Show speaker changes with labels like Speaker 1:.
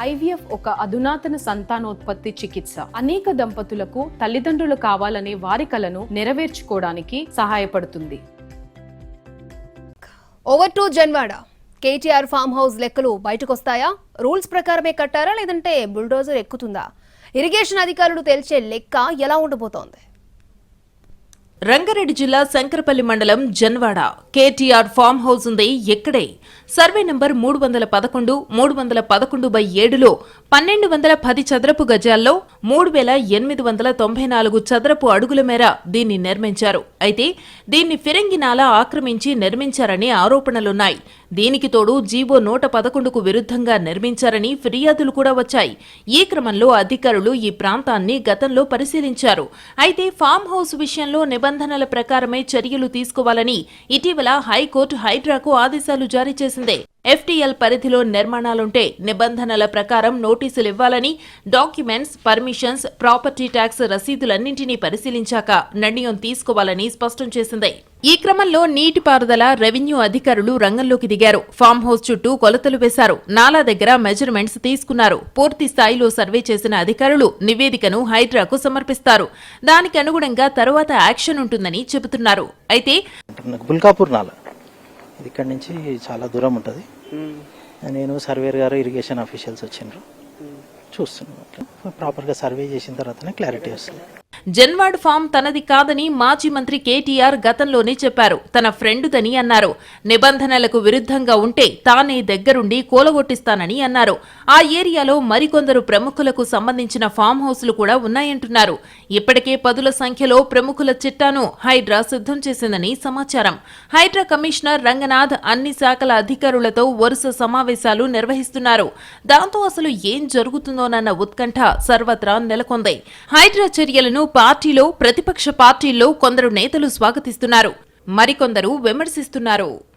Speaker 1: IVF ఒక అధునాతన సంతానోత్పత్తి చికిత్స. అనేక దంపతులకు తల్లిదండ్రులు కావాలనే వారి కలను నెరవేర్చుకోవడానికి సహాయపడుతుంది.
Speaker 2: Over to Janwada. KTR farm house లెక్కలు బయటకొస్తాయా? రూల్స్ ప్రకారమే కట్టారా లేదంటే బుల్డోజర్ ఎక్కుతుందా? ఇరిగేషన్ అధికారులు తేల్చే లెక్క ఎలా ఉండబోతోంది
Speaker 3: రంగారెడ్డి జిల్లా శంకరపల్లి మండలం జన్వాడ. కేటీఆర్ ఫామ్ హౌస్ ఉంది ఎక్కడే సర్వే నంబర్ మూడు వందల పదకొండు మూడు వందల పదకొండు బై ఏడులో పన్నెండు వందల పది చదరపు గజాల్లో మూడు వేల ఎనిమిది వందల తొంభై నాలుగు చదరపు అడుగుల మేర దీన్ని నిర్మించారు. అయితే దీన్ని ఫిరంగి నాలా ఆక్రమించి నిర్మించారని ఆరోపణలున్నాయి. దీనికి తోడు జీవో నూట పదకొండుకు విరుద్ధంగా నిర్మించారని ఫిర్యాదులు కూడా వచ్చాయి. ఈ క్రమంలో అధికారులు ఈ ప్రాంతాన్ని గతంలో పరిశీలించారు. అయితే ఫామ్ హౌస్ విషయంలో నిబంధనల ప్రకారమే చర్యలు తీసుకోవాలని ఇటీవల హైకోర్టు హైడ్రాకు ఆదేశాలు జారీ చేసింది. ఎఫ్టీఎల్ పరిధిలో నిర్మాణాలుంటే నిబంధనల ప్రకారం నోటీసులు ఇవ్వాలని డాక్యుమెంట్స్ పర్మిషన్స్ ప్రాపర్టీ ట్యాక్స్ రసీదులన్నింటినీ పరిశీలించాక నిర్ణయం తీసుకోవాలని స్పష్టం చేసింది. ఈ క్రమంలో నీటిపారుదల రెవెన్యూ అధికారులు రంగంలోకి దిగారు. ఫామ్ హౌస్ చుట్టూ కొలతలు వేశారు. నాలా దగ్గర మెజర్మెంట్స్ తీసుకున్నారు. పూర్తి స్థాయిలో సర్వే చేసిన అధికారులు నివేదికను హైడ్రాకు సమర్పిస్తారు. దానికి అనుగుణంగా తరువాత యాక్షన్ ఉంటుందని చెబుతున్నారు. అయితే
Speaker 4: బుల్కాపూర్ నాలా. ఇది ఇక్కడి నుంచి చాలా దూరం ఉంటుంది. నేను సర్వేర్ గారు ఇరిగేషన్ అఫీషియల్స్ వచ్చిండ్రు. చూస్తున్నాం ప్రాపర్గా సర్వే చేసిన తర్వాతనే క్లారిటీ వస్తుంది.
Speaker 3: జన్వాడ్ ఫామ్ తనది కాదని మాజీ మంత్రి కేటీఆర్ గతంలోనే చెప్పారు. తన ఫ్రెండుదని అన్నారు. నిబంధనలకు విరుద్ధంగా ఉంటే తానే దగ్గరుండి కూలగొట్టిస్తానని అన్నారు. ఆ ఏరియాలో మరికొందరు ప్రముఖులకు సంబంధించిన ఫామ్ హౌస్లు కూడా ఉన్నాయంటున్నారు. ఇప్పటికే పదుల సంఖ్యలో ప్రముఖుల చిట్టాను హైడ్రా సిద్ధం చేసిందని సమాచారం. హైడ్రా కమిషనర్ రంగనాథ్ అన్ని శాఖల అధికారులతో వరుస సమావేశాలు నిర్వహిస్తున్నారు. దాంతో అసలు ఏం జరుగుతుందోనన్న ఉత్కంఠ సర్వత్రా నెలకొంది. హైడ్రా చర్యలను పార్టీలో ప్రతిపక్ష పార్టీల్లో కొందరు నేతలు స్వాగతిస్తున్నారు. మరికొందరు విమర్శిస్తున్నారు.